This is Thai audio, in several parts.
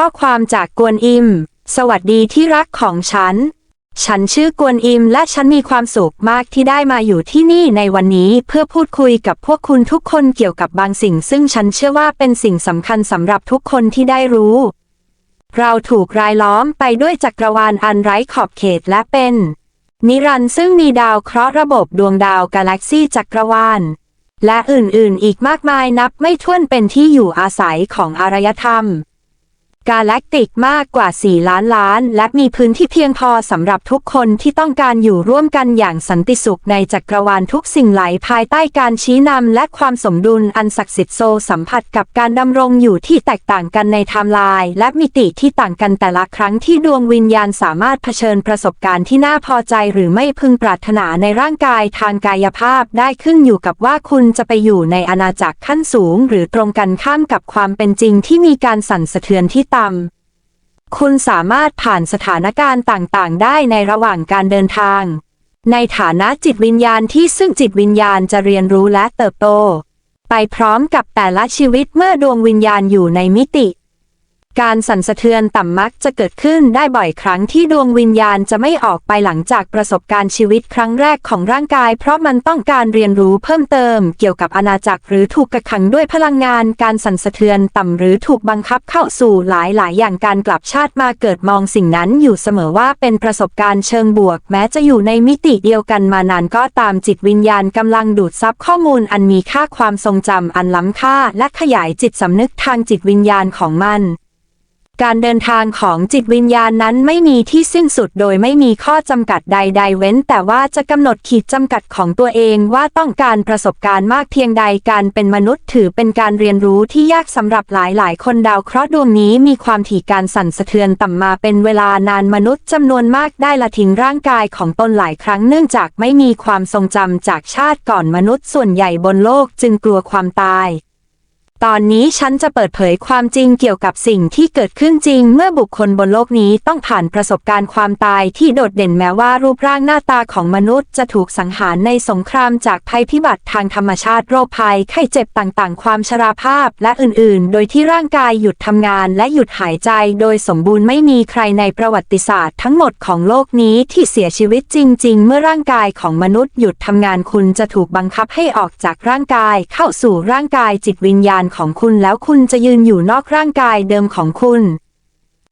ข้อความจากกวนอิม สวัสดีที่รักของฉัน ฉันชื่อกวนอิมและฉันมีความสุขมากที่ได้มาอยู่ที่นี่ในวันนี้เพื่อพูดคุยกับพวกคุณทุกคนเกี่ยวกับบางสิ่ง ซึ่งฉันเชื่อว่าเป็นสิ่งสำคัญสำหรับทุกคนที่ได้รู้ เราถูกรายล้อมไปด้วยจักรวาลอันไร้ขอบเขตและเป็น นิรันด์ซึ่งมีดาวเคราะห์ระบบดวงดาวกาแล็กซี่จักรวาลและอื่นๆ อีกมากมายนับไม่ถ้วนเป็นที่อยู่อาศัยของอารยธรรม กาแล็กติกมากกว่า 4 ล้านล้าน และมีพื้นที่เพียงพอสำหรับทุกคนที่ต้องการอยู่ร่วมกันอย่างสันติสุขในจักรวาลทุกสิ่งไหลภายใต้การชี้นำและความสมดุลอันศักดิ์สิทธิ์โซสัมผัสกับการดำรงอยู่ที่แตกต่างกันในไทม์ไลน์และมิติที่ต่างกันแต่ละครั้งที่ดวงวิญญาณสามารถเผชิญประสบการณ์ที่น่าพอใจหรือไม่พึงปรารถนาในร่างกายทางกายภาพได้ขึ้นอยู่กับว่าคุณจะไปอยู่ในอาณาจักรขั้นสูง หรือตรงกันข้ามกับความเป็นจริงที่มีการสั่นสะเทือนที่ต่ำ คุณสามารถผ่านสถานการณ์ต่างๆ ได้ในระหว่างการเดินทาง ในฐานะจิตวิญญาณที่ซึ่งจิตวิญญาณจะเรียนรู้และเติบโต ไปพร้อมกับแต่ละชีวิตเมื่อดวงวิญญาณอยู่ในมิติ การสั่นสะเทือนต่ำมักจะเกิดขึ้นได้บ่อยครั้งที่ดวงวิญญาณจะไม่ออกไปหลังจากประสบการณ์ชีวิตครั้งแรกของร่างกาย เพราะมันต้องการเรียนรู้เพิ่มเติม เกี่ยวกับอาณาจักรหรือถูกกักขังด้วยพลังงาน การสั่นสะเทือนต่ำหรือถูกบังคับเข้าสู่หลายๆอย่างการกลับชาติมาเกิดมองสิ่งนั้นอยู่เสมอว่าเป็นประสบการณ์เชิงบวก แม้จะอยู่ในมิติเดียวกันมานานก็ตามจิตวิญญาณกำลังดูดซับข้อมูลอันมีค่าความทรงจำอันล้ำค่า และขยายจิตสำนึกทางจิตวิญญาณของมัน การเดินทางของจิตวิญญาณนั้นไม่มีที่สิ้นสุดโดยไม่มีข้อจำกัดใด ๆ เว้น แต่ว่าจะกำหนดขีดจำกัดของตัวเองว่าต้องการประสบการณ์มากเพียงใดการเป็นมนุษย์ถือเป็นการเรียนรู้ที่ยากสำหรับหลายๆ คนดาวเคราะห์ดวงนี้มีความถี่การสั่นสะเทือนต่ำมาเป็นเวลานานมนุษย์จำนวนมากได้ละทิ้งร่างกายของตนหลายครั้งเนื่องจากไม่มีความทรงจำจากชาติก่อนมนุษย์ส่วนใหญ่บนโลกจึงกลัวความตาย ตอนนี้ฉันจะเปิดเผยความจริงเกี่ยวกับสิ่งที่เกิดขึ้นจริง เมื่อบุคคลบนโลกนี้ต้องผ่านประสบการณ์ความตายที่โดดเด่นแม้ว่ารูปร่างหน้าตาของมนุษย์จะถูกสังหารในสงครามจากภัยพิบัติทางธรรมชาติโรคภัยไข้เจ็บต่างๆ ความชราภาพและอื่นๆ โดยที่ร่างกายหยุดทำงานและหยุดหายใจ โดยสมบูรณ์ไม่มีใครในประวัติศาสตร์ทั้งหมดของโลกนี้ที่เสียชีวิตจริง ๆ เมื่อร่างกายของมนุษย์หยุดทำงานคุณจะถูกบังคับให้ออกจากร่างกาย เข้าสู่ร่างกายจิตวิญญาณของคุณแล้วคุณจะยืนอยู่นอกร่างกายเดิมของคุณ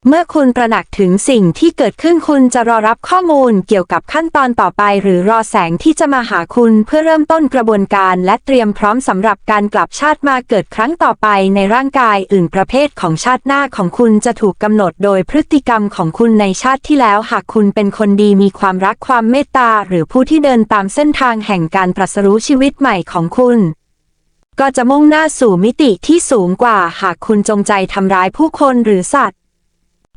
เมื่อคุณตระหนักถึงสิ่งที่เกิดขึ้นคุณจะรอรับข้อมูลเกี่ยวกับขั้นตอนต่อไป หรือรอแสงที่จะมาหาคุณเพื่อเริ่มต้นกระบวนการและเตรียมพร้อมสำหรับการกลับชาติมาเกิดครั้งต่อไปในร่างกายอื่นประเภทของชาติหน้าของคุณจะถูกกำหนดโดยพฤติกรรมของคุณในชาติที่แล้วหากคุณเป็นคนดีมีความรักความเมตตาหรือผู้ที่เดินตามเส้นทางแห่งการตรัสรู้ชีวิตใหม่ของคุณ ก็จะมุ่งหน้าสู่มิติที่สูงกว่าหากคุณจงใจทำร้ายผู้คนหรือสัตว์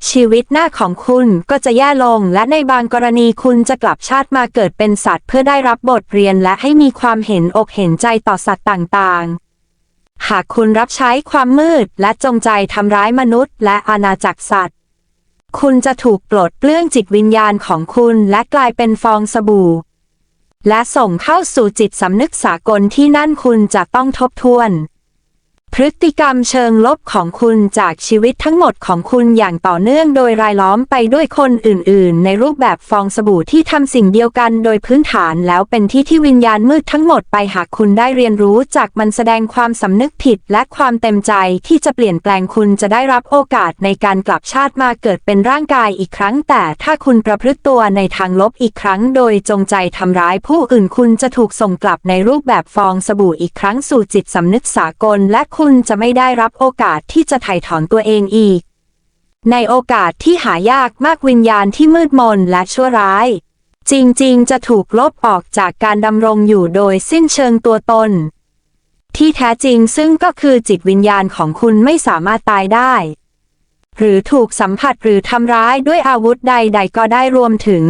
ชีวิตหน้าของคุณก็จะแย่ลงและในบางกรณีคุณจะกลับชาติมาเกิดเป็นสัตว์ เพื่อได้รับบทเรียนและให้มีความเห็นอกเห็นใจต่อสัตว์ต่างๆ หากคุณรับใช้ความมืดและจงใจทำร้ายมนุษย์ และอาณาจักรสัตว์ คุณจะถูกปลดเปลื้องจิตวิญญาณของคุณและกลายเป็นฟองสบู่ และส่งเข้าสู่จิตสำนึกสากลที่นั่นคุณจะต้องทบทวน พฤติกรรมเชิงลบของคุณจากชีวิตทั้งหมดของคุณอย่างต่อเนื่องโดยรายล้อมไปด้วยคนอื่น ๆ ในรูปแบบฟองสบู่ที่ทำสิ่งเดียวกันโดยพื้นฐานแล้วเป็นที่ที่วิญญาณมืดทั้งหมดไปหากคุณได้เรียนรู้จากมันแสดงความสำนึกผิดและความเต็มใจที่จะเปลี่ยนแปลงคุณจะได้รับโอกาสในการกลับชาติมาเกิดเป็นร่างกายอีกครั้ง แต่ถ้าคุณประพฤติตัวในทางลบอีกครั้ง โดยจงใจทำร้ายผู้อื่นคุณจะถูกส่งกลับในรูปแบบฟองสบู่อีกครั้งสู่จิตสำนึกสากลและคุณจะไม่ได้รับโอกาสที่จะไถ่ถอนตัวเองอีก ในโอกาสที่หายากมากวิญญาณที่มืดมนและชั่วร้าย จริงๆ จะถูกลบออกจากการดำรงอยู่โดยสิ้นเชิงตัวตน ที่แท้จริงซึ่งก็คือจิตวิญญาณของคุณไม่สามารถตายได้ หรือถูกสัมผัสหรือทำร้ายด้วยอาวุธใด ๆ ก็ได้รวมถึง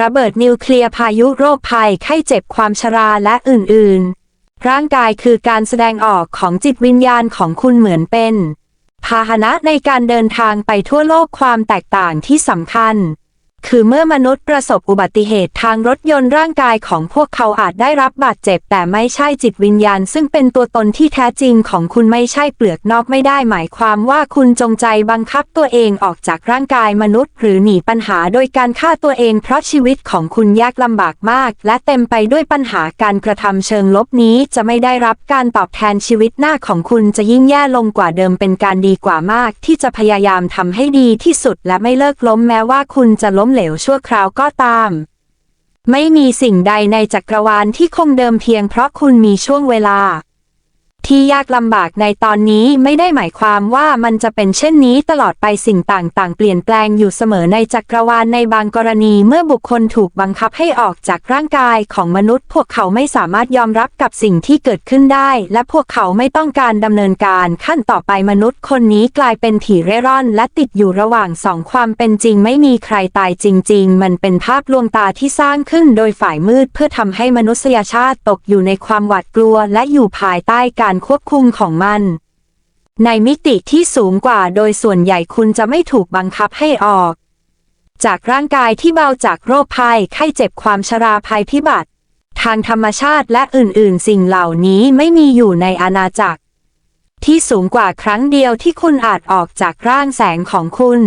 ระเบิดนิวเคลียร์พายุโรคภัยไข้เจ็บความชราและอื่นๆ ร่างกายคือการแสดงออกของจิตวิญญาณของคุณเหมือนเป็น พาหนะในการเดินทางไปทั่วโลกความแตกต่างที่สำคัญ คือเมื่อมนุษย์ประสบอุบัติเหตุทางรถยนต์ร่างกายของพวกเขาอาจได้รับบาดเจ็บ แต่ไม่ใช่จิตวิญญาณ ซึ่งเป็นตัวตนที่แท้จริงของคุณไม่ใช่เปลือกนอกไม่ได้หมายความว่าคุณจงใจบังคับตัวเองออกจากร่างกายมนุษย์ หรือหนีปัญหาโดยการฆ่าตัวเอง เพราะชีวิตของคุณยากลำบากมาก และเต็มไปด้วยปัญหาการกระทำเชิงลบนี้จะไม่ได้รับการตอบแทนชีวิตหน้าของคุณจะยิ่งแย่ลงกว่าเดิมเป็นการดีกว่ามาก ที่จะพยายามทำให้ดีที่สุดและไม่เลิกล้มแม้ว่าคุณจะล้มเหลวชั่วคราวก็ตาม ไม่มีสิ่งใดในจักรวาลที่คงเดิมเพียงเพราะคุณมีช่วงเวลา ที่ยากลำบากในตอนนี้ไม่ได้หมายความว่ามันจะเป็นเช่นนี้ตลอดไปสิ่งต่างๆ เปลี่ยนแปลงอยู่เสมอในจักรวาลในบางกรณีเมื่อบุคคลถูกบังคับให้ออกจากร่างกายของมนุษย์ พวกเขาไม่สามารถยอมรับกับสิ่งที่เกิดขึ้นได้ และพวกเขาไม่ต้องการดำเนินการขั้นต่อไปมนุษย์คนนี้กลายเป็นผีเร่ร่อน และติดอยู่ระหว่างสองความเป็นจริงไม่มีใครตายจริง ๆ มันเป็นภาพลวงตาที่สร้างขึ้นโดยฝ่ายมืดเพื่อทำให้มนุษยชาติตกอยู่ในความหวาดกลัวและอยู่ภายใต้การควบคุมของมัน ในมิติที่สูงกว่าโดยส่วนใหญ่คุณจะไม่ถูกบังคับให้ออก จากร่างกายที่เบาจากโรคภัยไข้เจ็บความชราภัยพิบัติ ทางธรรมชาติและอื่นๆ สิ่งเหล่านี้ไม่มีอยู่ในอาณาจักร ที่สูงกว่าครั้งเดียวที่คุณอาจออกจากร่างแสงของคุณ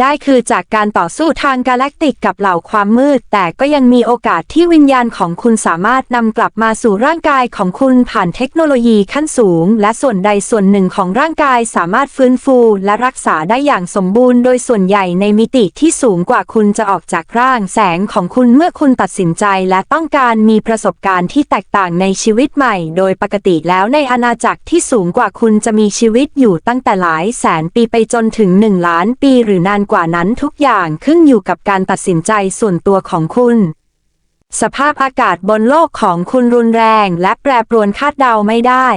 ได้คือจากการต่อสู้ทางกาแล็กติกกับเหล่าความมืด แต่ก็ยังมีโอกาสที่วิญญาณของคุณสามารถนำกลับมาสู่ร่างกายของคุณผ่านเทคโนโลยีขั้นสูง และส่วนใดส่วนหนึ่งของร่างกายสามารถฟื้นฟูและรักษาได้อย่างสมบูรณ์ โดยส่วนใหญ่ในมิติที่สูงกว่าคุณจะออกจากร่างแสงของคุณเมื่อคุณตัดสินใจ และต้องการมีประสบการณ์ที่แตกต่างในชีวิตใหม่ โดยปกติแล้วในอาณาจักรที่สูงกว่าคุณจะมีชีวิตอยู่ตั้งแต่หลายแสนปีไปจนถึงหนึ่งล้านปีหรือนานกว่านั้นทุกอย่างขึ้นอยู่กับการตัดสินใจส่วนตัวของคุณ สภาพอากาศบนโลกของคุณรุนแรงและแปรปรวนคาดเดาไม่ได้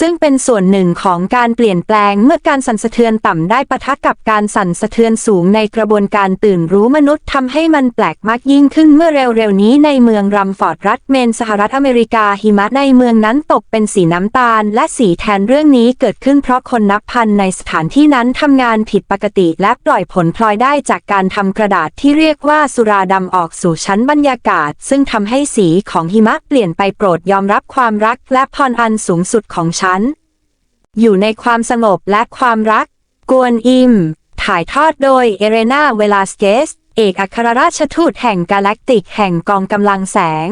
ซึ่งเป็นส่วนหนึ่งของการเปลี่ยนแปลงเมื่อการสั่นสะเทือนต่ำได้ปะทะกับการสั่นสะเทือนสูงในกระบวนการตื่นรู้มนุษย์ทำให้มันแปลกมากยิ่งขึ้นเมื่อเร็วๆนี้ในเมืองรัมฟอร์ดรัฐเมนสหรัฐอเมริกาหิมะในเมืองนั้นตกเป็นสีน้ำตาล และสีแทนเรื่องนี้เกิดขึ้นเพราะคนนับพันในสถานที่นั้นทำงานผิดปกติ และปล่อยผลพลอยได้จากการทำกระดาษที่เรียกว่าสุราดำออกสู่ชั้นบรรยากาศ ซึ่งทำให้สีของหิมะเปลี่ยนไปโปรดยอมรับความรักและพรอันสูงสุดของฉัน อยู่ในความสงบและความรัก กวนอิม ถ่ายทอดโดยเอเรนาเวลาสเกส เอกอัครราชทูตแห่งกาแล็กติกแห่งกองกำลังแสง